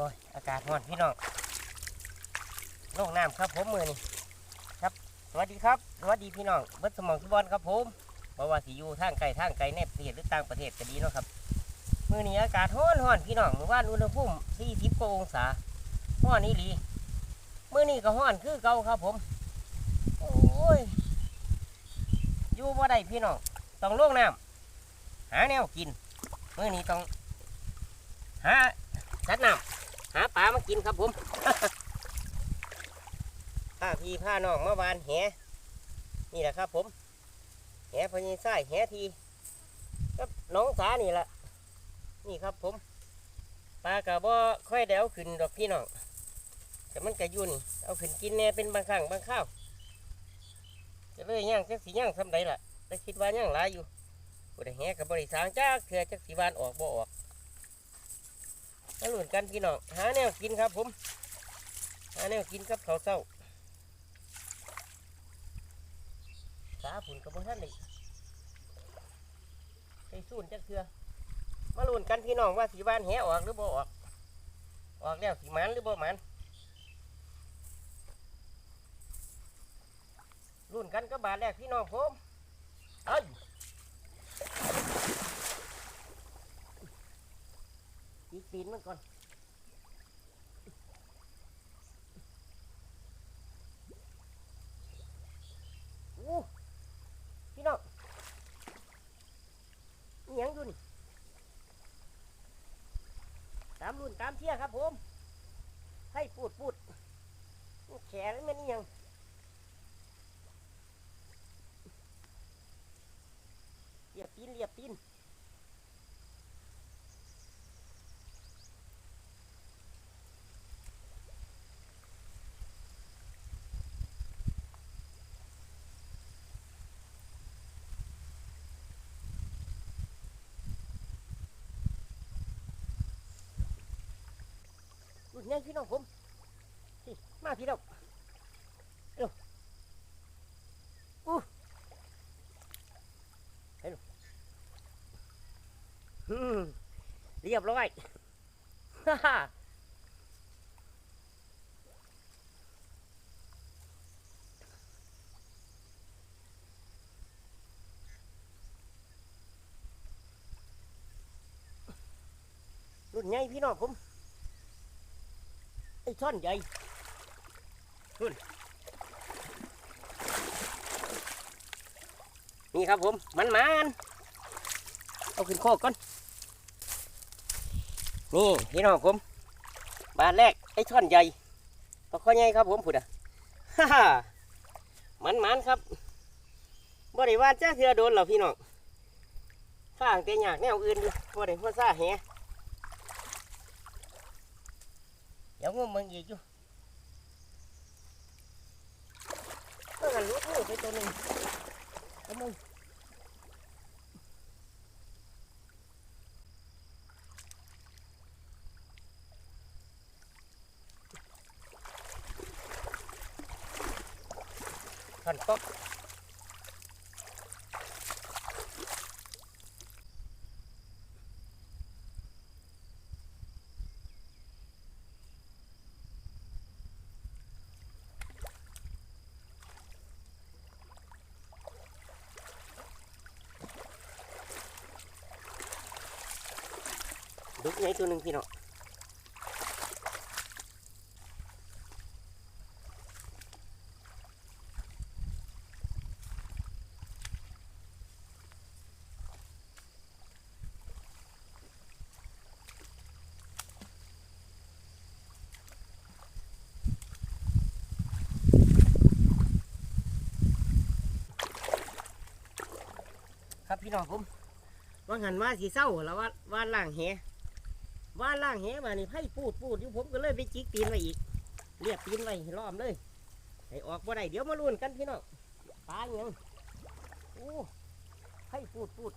โอ้ยอากาศร้อนพี่น้องลงน้ำครับผมมือนี่ครับ สวัสดีครับสวัสดีพี่น้องเบิดสมองทุบอลครับผมบ่ว่าสิอยู่ทางไกลทางไกลในประเทศหรือต่างประเทศก็ดีเนาะครับมือนี้อากาศร้อนร้อนพี่น้องเมื่อวานอุณหภูมิ40กว่าองศาร้อนนี่หลีมือนี้ก็ร้อนคือเก่าครับผมโอ้ยอยู่บ่ได้พี่น้องต้องลงน้ำหาแนวกินมือนี้ต้องหาสัตว์น้ำ หาปลามากินครับผมพาพี่พาน้องเมาวานแหนี่แหละครับผมแหพญไส้แหทีกับน้องสานี่แหละนี่ครับผมปลากระบ่ค่อยเดเอาขึ้นดอกพี่น้องแต่มันกระยุ่นเอาขึ้นกินแน่เป็นบางครั้งบางข้าวจะเลยย่างจักสีย่างทำไดล่ะแต่คิดว่าย่างหลายอยู่กูได้แหกับบริสางจ้าเถื่อจักสีบานออกบ่ออก มาหลุนกันพี่น้องหาแนวกินครับผมหาแนวกินกับเขาเศร้าสาผุนกับพวกท่านเลยไปสู้นจักเถื่อมาลุ้นกันพี่น้องว่าสีบ้านแหออกหรือบ่ออกออกแล้วสีมันหรือบ่มันลุ้นกันกับบาทแรกพี่น้องผมเอ้ย อีกตีนมันก่อนโอ้พี่น้องอิหยังอยู่นี่ตามรุ่นตามเที่ยครับผม ให้พูดพูดแขนมันอิหยังเรียบตีนเรียบตีน รุ่นใหญ่พี่น้องผมพี่มาพี่น้องเร็วอู้เร็วฮึมเรียบร้อยฮ่าฮ่าุ่นใหญ่พี่น้องผม อ้ช่อนใหญ่นู่นนี่ครับผมมันมันเอาขึ้นโคกก่อน นี่พี่น้องผมบาทแรกไอ้ช่อนใหญ่ปลาข้อใหญ่ครับผมผุดอะฮ่าฮ่ามันมันครับบ่ได้ว่าจ้าเถือโดนหรอพี่น้องข้างเตียงยากแนวอื่นอยู่บ่ได้หัวซ่าแห เดี๋ยวงมมึงอีกอยู่ก็กันรู้มือไปตัวหนึ่งเอามึงขันป๊อก ดุกใหญ่ตัวหนึ่งพี่น้องครับพี่น้องผมว่าหันว่าสีเศร้าแล้วว่าว่าล่างแห ว่าล่างแหมานี่ไพ่ปูดปูดอยู่ผมก็เลยไปจิกตีนไว้อีกเรียบตีนไว้ล้อมเลยให้ออกบ่ได้เดี๋ยวมาลุ้นกันพี่น้องปลาอหยังโอ้ไพ่ปูดปูด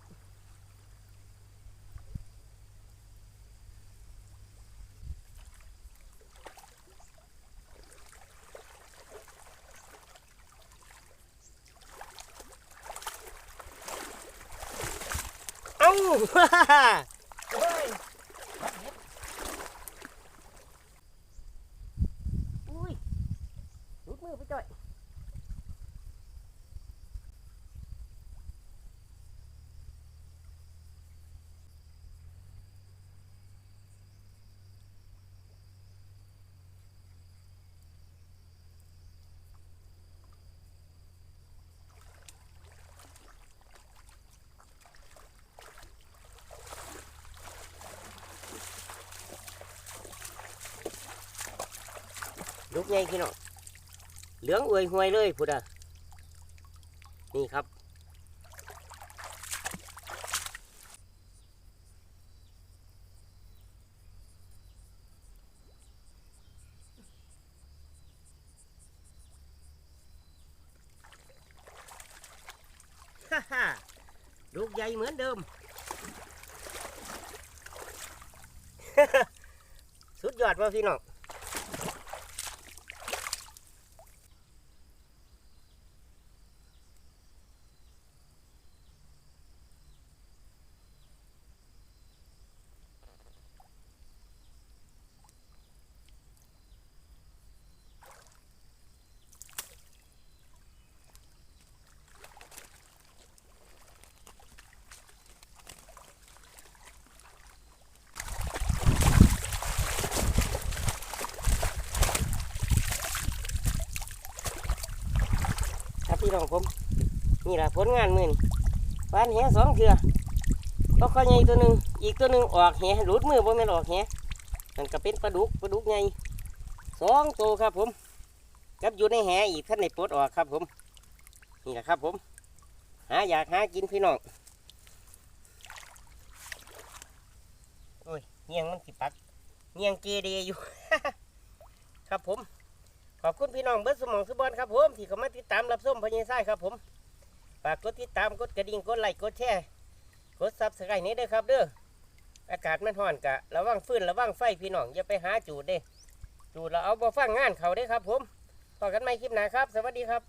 เอ้า ฮ่าฮ่าฮ่าโอ้ย ลู กใหญ่พี่น้องเหลืองอวยหวยเลยพุดอะนี่ครับฮ่าฮ่าลูกใหญ่เหมือนเดิม สุดยอดว่ะพี่น้อง น้องผมนี่แหละผลงานมือนี่ปานแหสองเถื่อก็ข้อใหญ่ตัวหนึ่งอีกตัวหนึ่งออกแหหลุดมือบ่แม่นออกแหนั่นก็เป็นปลาดุกปลาดุกใหญ่สองตัวครับผมกับอยู่ในแหอีกท่านในปลดออกครับผมนี่แหละครับผม หาอยากหากินพี่น้องโอ้ยเงียงมันสิปักเงียงเกเรอยู่ ครับผม ขอบคุณพี่น้องเบิร์ดสมองสุบอลครับผมที่เข้ามาติดตามรับชมพญายไส้ครับผมฝากกดติดตามกดกระดิ่งกดไลค์กดแชร์กดซับสไครต์นี้ด้วยครับเด้ออากาศมันห่อนกะระวังฟืนระวังไฟพี่น้องอย่าไปหาจูดเด้จูดเราเอาบ่ฟังงานเขาเด้ครับผมพอกันใหม่คลิปหน้าครับ สวัสดีครับ